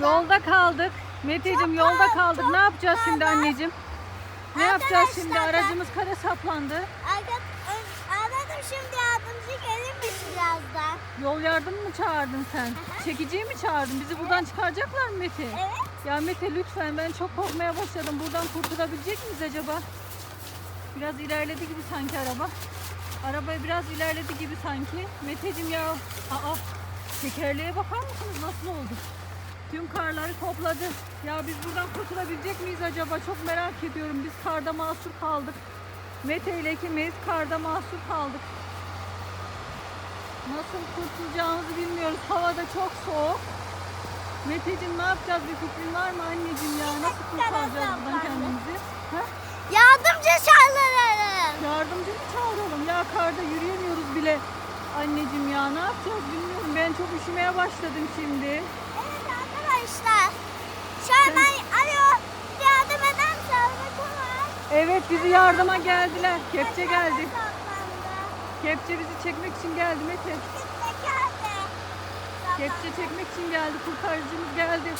Yolda kaldık. Meteciğim yolda kaldık. Ne yapacağız şimdi anneciğim? Ne yapacağız şimdi? Arkadaşlar Aracımız kare saplandı. Anladım şimdi yardımcı gelir mi birazdan? Yol yardımı mı çağırdın sen? Çekiciyi mi çağırdın? Bizi buradan çıkaracaklar mı Mete? Evet. Ya Mete lütfen ben çok korkmaya başladım. Buradan kurtulabilecek miyiz acaba? Biraz ilerledi gibi sanki araba. Araba biraz ilerledi gibi sanki. Meteciğim ya. Aa, tekerleğe bakar mısınız nasıl oldu? Tüm karları topladı. Ya biz buradan kurtulabilecek miyiz acaba? Çok merak ediyorum. Biz karda mahsur kaldık. Mete ile ikimiz karda mahsur kaldık. Nasıl kurtulacağımızı bilmiyoruz. Hava da çok soğuk. Meteciğim ne yapacağız? Bir fikrin var mı anneciğim ya? Nasıl kurtaracağız buradan kendimizi? Ha? Yardımcı çağırırım. Yardımcı mı çağıralım? Ya karda yürüyemiyoruz bile. Anneciğim ya ne yapacağız bilmiyorum. Ben çok üşümeye başladım şimdi. Evet arkadaşlar. Şu an ben alo yardım eden çağırmak var. Evet bizi yardıma geldiler. Kepçe geldi. Kepçe bizi çekmek için geldi Mete. Kepçe çekmek için geldi. Kurtarıcımız geldi.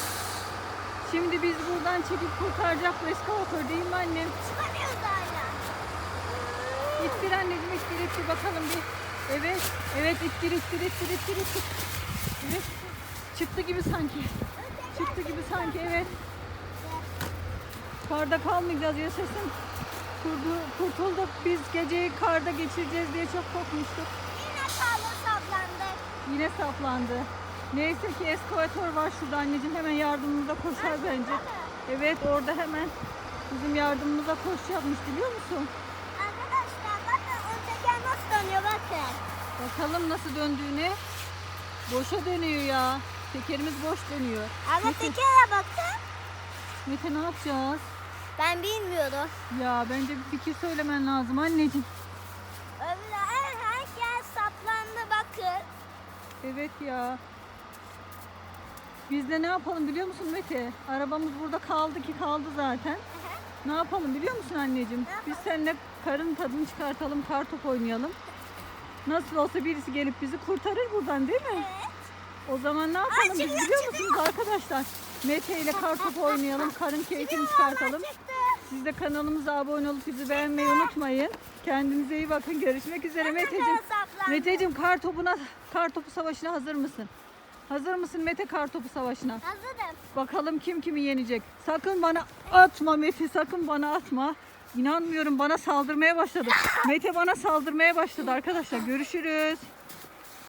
Şimdi biz buradan çekip kurtaracak bu eskavatör değil mi annem? Çıkamıyoruz hala. İttir anneciğim ittir ittir bakalım bir. Evet. Evet ittir ittir ittir ittir ittir. Evet. Çıktı gibi sanki. Çıktı gibi sanki evet. Karda kalmayacağız yaşasın. Kurdu, kurtulduk. Biz geceyi karda geçireceğiz diye çok korkmuştuk. Yine sağlık saplandık. Yine saplandı. Neyse ki eskavatör var şurada anneciğim hemen yardımımıza koşar bence. Evet orada hemen bizim yardımımıza koşacakmış biliyor musun? Arkadaşlar bakın ön teker nasıl dönüyor bakın. Bakalım nasıl döndüğüne. Boşa dönüyor ya. Tekerimiz boş dönüyor. Ama Mete, tekere bakın. Mete ne yapacağız? Ben bilmiyorum. Ya bence bir fikir söylemen lazım anneciğim. Öbür her herkes saplandı bakın. Evet ya. Biz de ne yapalım biliyor musun Mete? Arabamız burada kaldı ki kaldı zaten. Ne yapalım biliyor musun anneciğim? Biz seninle karın tadını çıkartalım, kar top oynayalım. Nasıl olsa birisi gelip bizi kurtarır buradan değil mi? Evet. O zaman ne yapalım biz çıkıyor, biliyor musunuz arkadaşlar? Mete ile kar topu oynayalım, karın keyfini çıkartalım. Siz de kanalımıza abone olup bizi beğenmeyi unutmayın. Kendinize iyi bakın. Görüşmek üzere Meteciğim. Meteciğim kar topuna, kar topu savaşına hazır mısın? Hazır mısın Mete kar topu savaşına? Hazırım. Bakalım kim kimi yenecek. Sakın bana atma Mete, sakın bana atma. İnanmıyorum bana saldırmaya başladı. Mete bana saldırmaya başladı arkadaşlar. Görüşürüz.